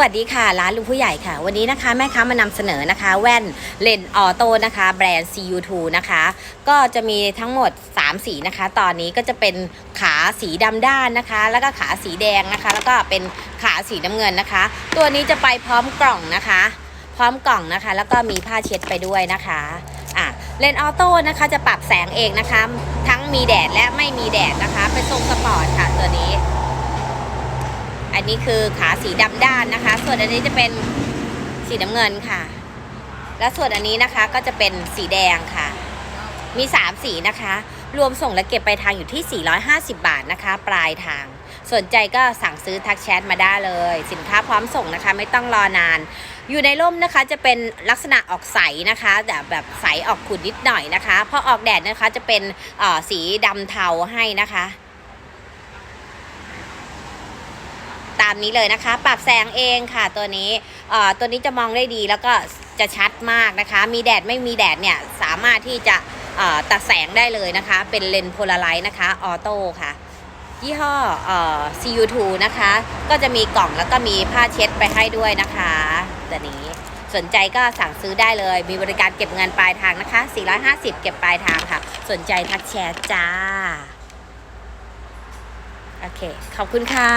วัสดีค่ะ ร้านลุงผู้ใหญ่ค่ะ วันนี้นะคะแม่ค้ามานำเสนอนะคะ แว่นเลนออโต้นะคะ แบรนด์ CU2 นะคะ ก็จะมีทั้งหมด 3 สีนะคะ ตอนนี้ก็จะเป็นขาสีดำด้านนะคะ แล้วก็ขาสีแดงนะคะ แล้วก็เป็นขาสีน้ำเงินนะคะ ตัวนี้จะไปพร้อมกล่องนะคะ พร้อมกล่องนะคะ แล้วก็มีผ้าเช็ดไปด้วยนะคะอะเลนออโต้นะคะจะปรับแสงเองนะคะ ทั้งมีแดดและไม่มีแดดนะคะ เป็นทรงสปอร์ตค่ะตัวนี้ นี้คือขาสีดำด้านนะคะ ส่วนอันนี้จะเป็นสีน้ำเงินค่ะ และส่วนอันนี้นะคะก็จะเป็นสีแดงค่ะ มี 3 สีนะคะ รวมส่งและเก็บไปลายทางอยู่ที่ 450 บาทนะคะ ปลายทาง สนใจก็สั่งซื้อทักแชทมาได้เลย สินค้าพร้อมส่งนะคะ ไม่ต้องรอนาน อยู่ในร่มนะคะจะเป็นลักษณะออกใสนะคะแต่แบบใสออกขุ่นนิดหน่อยนะคะพอออกแดดนะคะจะเป็นออสีดำเทาให้นะคะ ตามนี้เลยนะคะ ปรับแสงเองค่ะตัวนี้ตัวนี้จะมองได้ดีแล้วก็จะชัดมากนะคะ มีแดดไม่มีแดดเนี่ยสามารถที่จะตัดแสงได้เลยนะคะ เป็นเลนส์โพลาไรต์นะคะออโต้ค่ะ ยี่ห้อเอ่อ CU2 นะคะ ก็จะมีกล่องแล้วก็มีผ้าเช็ดไปให้ด้วยนะคะตัวนี้สนใจก็สั่งซื้อได้เลย มีบริการเก็บเงินปลายทางนะคะ 450 เก็บปลายทางค่ะ สนใจทักแชทจ้า โอเค ขอบคุณค่ะ